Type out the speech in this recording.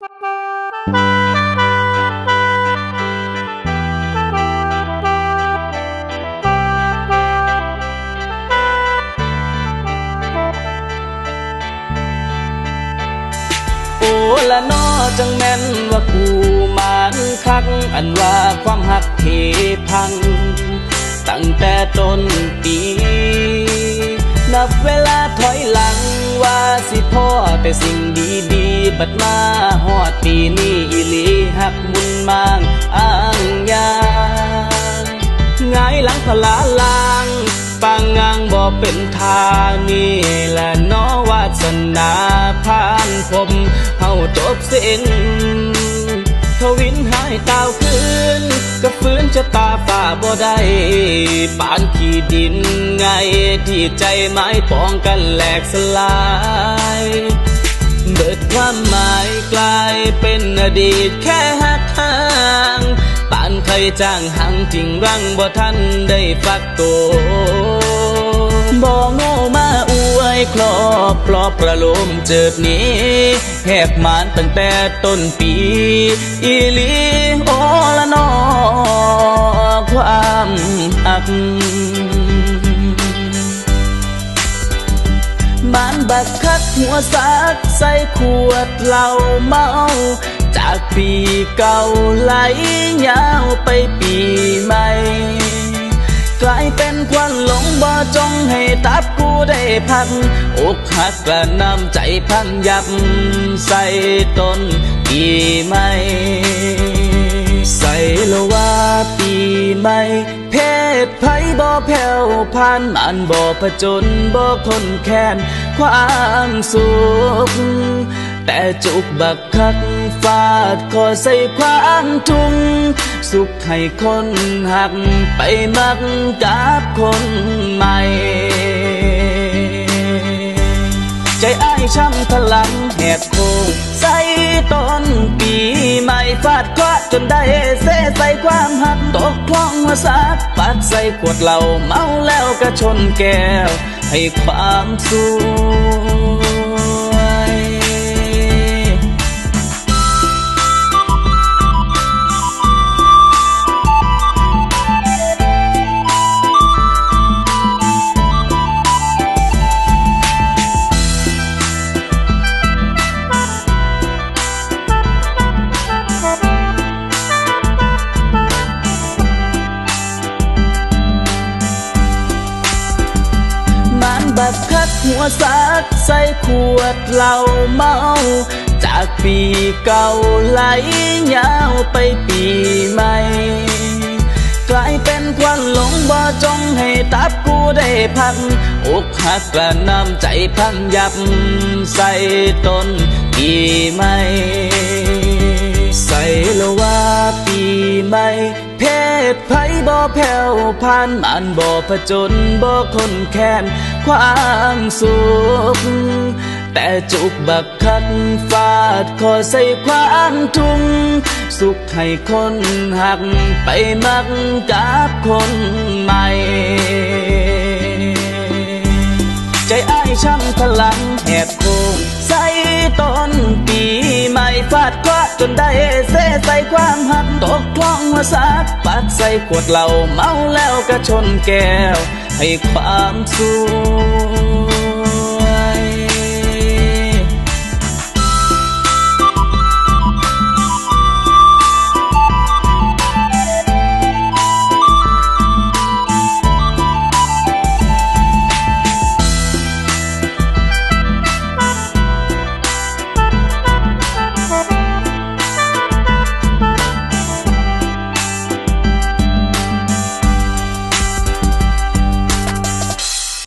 โอละนอจังแม่นว่ากูมานคัก อันว่าความหักเทพัง ตั้งแต่ต้นปี นับเวลาถอยหลังว่าสิพ่อแต่สิ่ง บัดมาฮอดปีนี้อีลีหักมุนมางอ้างยางไงายหลังพลาลางปางงางบ่เป็นทานี่และเนอวาสนาผ่านผมเฮาจบสิ้นทวินหายตาวคืนก็ฟื้นจะตาฝ่าบ่ได้ปานขี้ดินไงที่ใจไม้ปองกันแหลกสลาย เบิดความหมายกลายเป็นอดีตแค่หักทางปานเคยจ้างหังทิ้งรังบ่ทันได้ฟักตัวบ่โง่มาอวยครอบปลอบประโลมเจิดหนี้แหกมานตั้งแต่ต้นปี อีลีโอละนอความอัก บานบักคัดหัวซักใส่ขวดเหล้าเมา จากปีเก่าไหลยาวไปปีใหม่ กลายเป็นควันหลงบ่จงให้ตับกูได้พักอกหักกระน้ำใจพังยับใส่ต้นปีใหม่ ใส่ละว่าปีใหม่ แผ่วผ่านมันบ่ผจญบ่คนแค้นความสุขแต่จุกบักคักฟาดคอใส่ความทุงสุขให้คนหักไปมักกับคนใหม่ ใจอ้ายช้ำทะลังแหกโค้งใส่ต้นปีใหม่ฟาดเคราะจนได้เสใส่ความหักตกคว ใส่ขวดเหล้าเมาแล้วก็ชนแก้ว ให้ความสว บักคัดหัวซักใส่ขวดเหล้าเมา จากปีเก่าไหลยาวไปปีใหม่ กลายเป็นควันหลงบ่จงให้ตับกูได้พักอกหักกระนำใจพังยับใส่ต้นปีใหม่ ใส่ละว่าปีใหม่เพ ศภัยบ่แผ่วผ่านมันบ่ผจญบ่คนแค้นความสุขแต่จุกบักคักฟาดคอใส่ความทุงสุขให้คนหักไปมักกับคนใหม่ ใจอ้ายช้ำทะลังแหกโค้งใส่ต้นปีใหม่ฟาดคราะห์ จนได้เสใส่ความหักตกคลองหัวสักปัดใส่ขวดเหล้าเมาแล้วก็ชนแก้ว ให้ความสุข